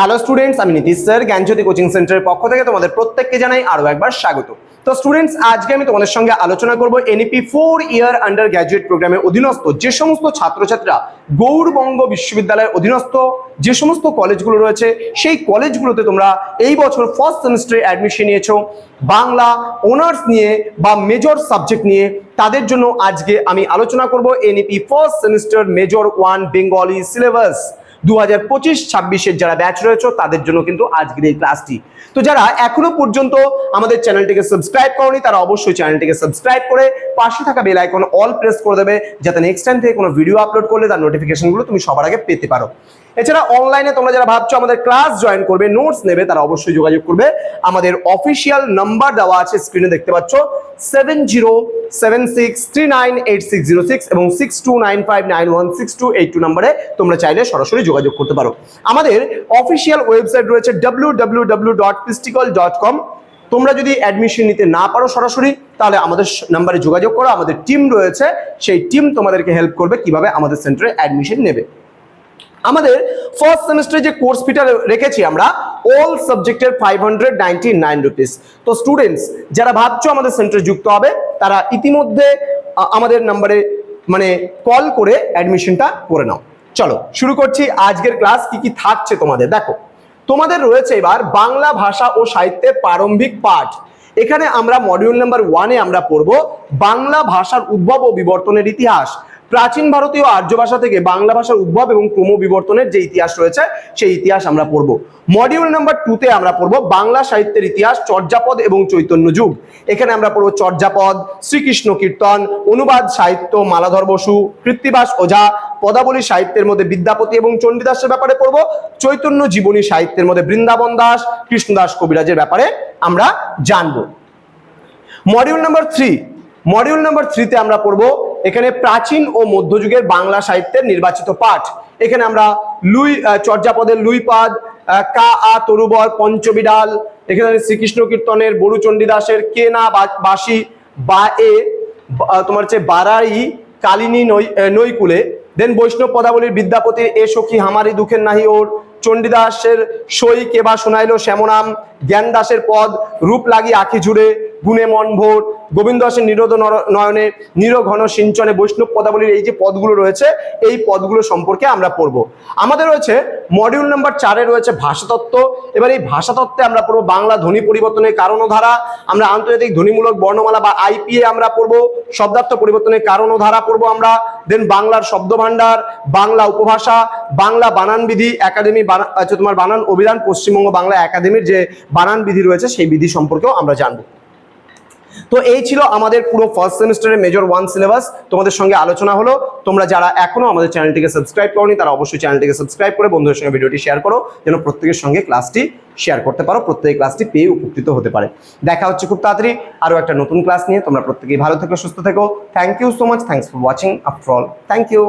Hello students আমি Nitish sir, জ্ঞানজ্যোতি coaching সেন্টারের পক্ষ থেকে তোমাদের প্রত্যেককে জানাই আরও একবার স্বাগত। তো স্টুডেন্টস আজকে আমি তোমাদের সঙ্গে আলোচনা করব NEP four year under graduate প্রোগ্রামের অধীনস্থ যে সমস্ত ছাত্রছাত্রীরা গৌড়বঙ্গ বিশ্ববিদ্যালয়ের অধীনস্থ, যে সমস্ত কলেজগুলো রয়েছে, সেই কলেজগুলোতে তোমরা এই বছর ফার্স্ট সেমিস্টারে অ্যাডমিশন নিয়েছো। বাংলা অনার্স নিয়ে বা মেজর সাবজেক্ট নিয়ে, তাদের জন্য আজকে আমি আলোচনা করব NEP first semester major one Bengali syllabus দু হাজার পঁচিশ, ছাব্বিশের যারা ব্যাচ রয়েছে, তাদের জন্য কিন্তু আজকের এই ক্লাসটি তো যারা এখনও পর্যন্ত আমাদের চ্যানেলটিকে সাবস্ক্রাইব করনি, তারা অবশ্যই চ্যানেলটিকে সাবস্ক্রাইব করে পাশে থাকা বেল আইকন অল প্রেস করে দেবে, যাতে নেক্সট টাইম থেকে কোনো ভিডিও আপলোড করলে তার নোটিফিকেশনগুলো তুমি সবার আগে পেতে পারো। এছাড়া অনলাইনে তোমরা যারা ভাবছ আমাদের ক্লাস জয়েন করবে নোটস নেবে, তারা অবশ্যই যোগাযোগ করবে। আমাদের অফিসিয়াল নাম্বার দেওয়া আছে স্ক্রিনে দেখতে পাচ্ছ seven zero seven six three nine eight six zero six এবং six two nine five nine one six two two নাম্বারে তোমরা চাইলে সরাসরি যোগাযোগ করতে পারো। আমাদের অফিসিয়াল ওয়েবসাইট রয়েছে ডাব্লিউ ডট পিস্টিকল ডট কম তোমরা যদি অ্যাডমিশন নিতে না পারো সরাসরি, তাহলে আমাদের নাম্বারে যোগাযোগ করো। আমাদের টিম রয়েছে, সেই টিম তোমাদেরকে হেল্প করবে কীভাবে আমাদের সেন্টারে অ্যাডমিশন নেবে। আমাদের ফার্স্ট সেমিস্টারে যে কোর্স ফিটা রেখেছি আমরা অল সাবজেক্টের ফাইভ হান্ড্রেড নাইন রুপিস তো স্টুডেন্টস যারা ভাবছ আমাদের সেন্টারে যুক্ত হবে তারা ইতিমধ্যে আমাদের নাম্বারে মানে কল করে অ্যাডমিশনটা করে নাও। চলো, শুরু করছি আজকের ক্লাস কি কি থাকছে তোমাদের? দেখো, তোমাদের রয়েছে এবার বাংলা ভাষা ও সাহিত্যের প্রারম্ভিক পাঠ। এখানে আমরা মডিউল নাম্বার ওয়ানে আমরা পড়ব, বাংলা ভাষার উদ্ভব ও বিবর্তনের ইতিহাস। প্রাচীন ভারতীয় আর্য ভাষা থেকে বাংলা ভাষার উদ্ভব এবং ক্রম বিবর্তনের যে ইতিহাস রয়েছে, সেই ইতিহাস আমরা পড়ব। মডিউল নাম্বার টুতে আমরা পড়ব বাংলা সাহিত্যের ইতিহাস, চর্যাপদ এবং চৈতন্য যুগ। এখানে আমরা পড়ব চর্যাপদ, শ্রীকৃষ্ণ কীর্তন, অনুবাদ, সাহিত্য, মালাধর বসু, কৃত্তিবাস ওঝা, পদাবলী সাহিত্যের মধ্যে বিদ্যাপতি এবং চণ্ডীদাসের ব্যাপারে পড়ব, চৈতন্য জীবনী সাহিত্যের মধ্যে বৃন্দাবন দাস, কৃষ্ণদাস কবিরাজের ব্যাপারে আমরা জানব। Module number three module number থ্রিতে আমরা পড়ব এখানে প্রাচীন ও মধ্যযুগের বাংলা সাহিত্যের নির্বাচিত পাঠ। এখানে আমরা লুই চর্যাপদের লুইপাদ কা, আ, তরুবর, পঞ্চবিডাল, এখানে শ্রীকৃষ্ণ কীর্তনের বরু চণ্ডীদাসের কে, না বাসি বা, এ তোমার হচ্ছে বারাই, কালিনী নৈ নৈকুলে। দেন বৈষ্ণব পদাবলীর বিদ্যাপতির এ সখী হামারি দুঃখের নাহি ওর। চণ্ডীদাসের সই কেবা শোনাইল শ্যামনাম জ্ঞান দাসের পদ, রূপ লাগি আখি জুড়ে গুণে মন ভোর। গোবিন্দ দাসের নিরোধ নর- নয়নে নিরঘন সিঞ্চনে বৈষ্ণব পদাবলীর এই যে পদগুলো রয়েছে এই পদগুলো সম্পর্কে আমরা পড়ব। আমাদের রয়েছে মডিউল নাম্বার চারে রয়েছে ভাষাতত্ত্ব। এবার এই ভাষাতত্ত্বে আমরা পড়ব বাংলা ধ্বনি পরিবর্তনের কারণ ধারা আমরা আন্তর্জাতিক ধ্বনিমূলক বর্ণমালা বা আইপিএ আমরা পড়ব শব্দার্থ পরিবর্তনের কারণ ধারা পড়ব আমরা। দেন বাংলার শব্দ ভান্ডার বাংলা উপভাষা বাংলা বানান বিধি একাডেমি আচ্ছা, তোমার বানান অভিধান পশ্চিমবঙ্গ বাংলা একাডেমির যে বানান বিধি রয়েছে সেই বিধি সম্পর্কেও আমরা জানব। তো এই ছিল আমাদের পুরো ফার্স্ট সেমিস্টারের মেজর ওয়ান সিলেবাস তোমাদের সঙ্গে আলোচনা হলো। তোমরা যারা এখনও আমাদের চ্যানেলটিকে সাবস্ক্রাইব করনি, তারা অবশ্যই চ্যানেলটিকে সাবস্ক্রাইব করে বন্ধুদের সঙ্গে ভিডিওটি শেয়ার করো, যেন প্রত্যেকের সঙ্গে ক্লাসটি শেয়ার করতে পারো, প্রত্যেক ক্লাসটি পেয়ে উপকৃত হতে পারে। দেখা হচ্ছে খুব তাড়াতাড়ি আরও একটা নতুন ক্লাস নিয়ে। তোমরা প্রত্যেকেই ভালো থেকো, সুস্থ থেকো। Thank you so much thanks for watching after all thank you